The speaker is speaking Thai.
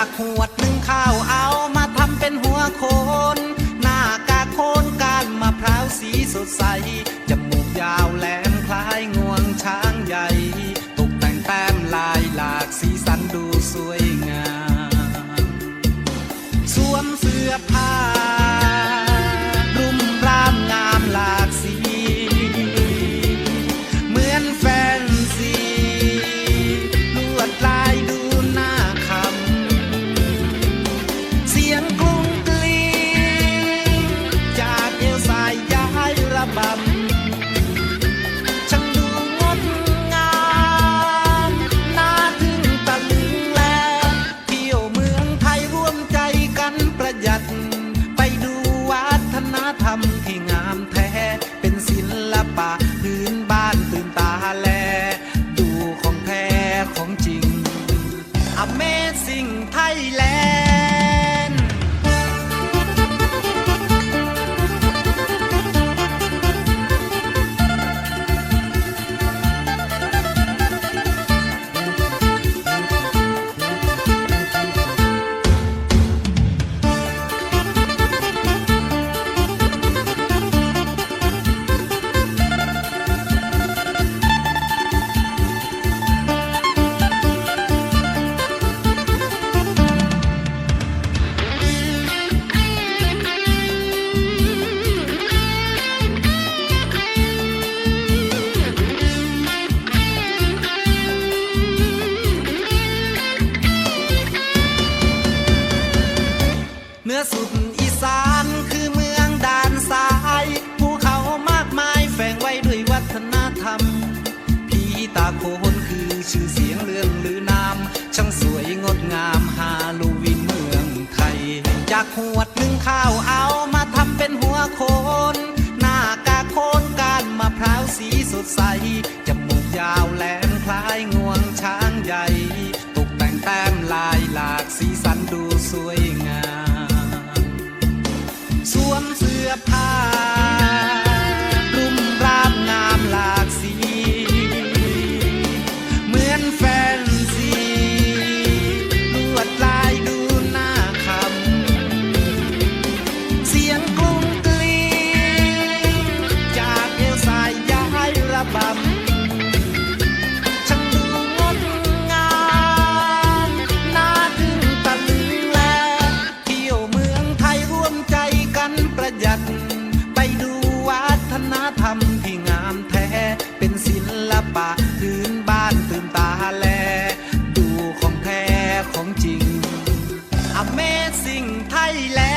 จากขวดหนึ่งข้าวเอามาทำเป็นหัวโคนหน้ากากโคนก้านมะพร้าวสีสดใสจมูกยาวแหลมคล้ายงวงช้างใหญ่ตกแต่งแต้มลายหลากสีสันดูสวยงาม สวมเสื้อผ้า ตาโคนคือชื่อเสียงเลื่องลือนามช่างสวยงดงามฮาโลวีนเมืองไทยจากหวดนึ่งข้าวเอามาทำเป็นหัวโคนหน้ากาโคนการมะพร้าวสีสดใสจมูกยาวแหลมคล้ายงวงช้างใหญ่ตกแต่งแต้มลายหลากสีสันดูสวยงาม สวมเสื้อผ้า Amazing Thailand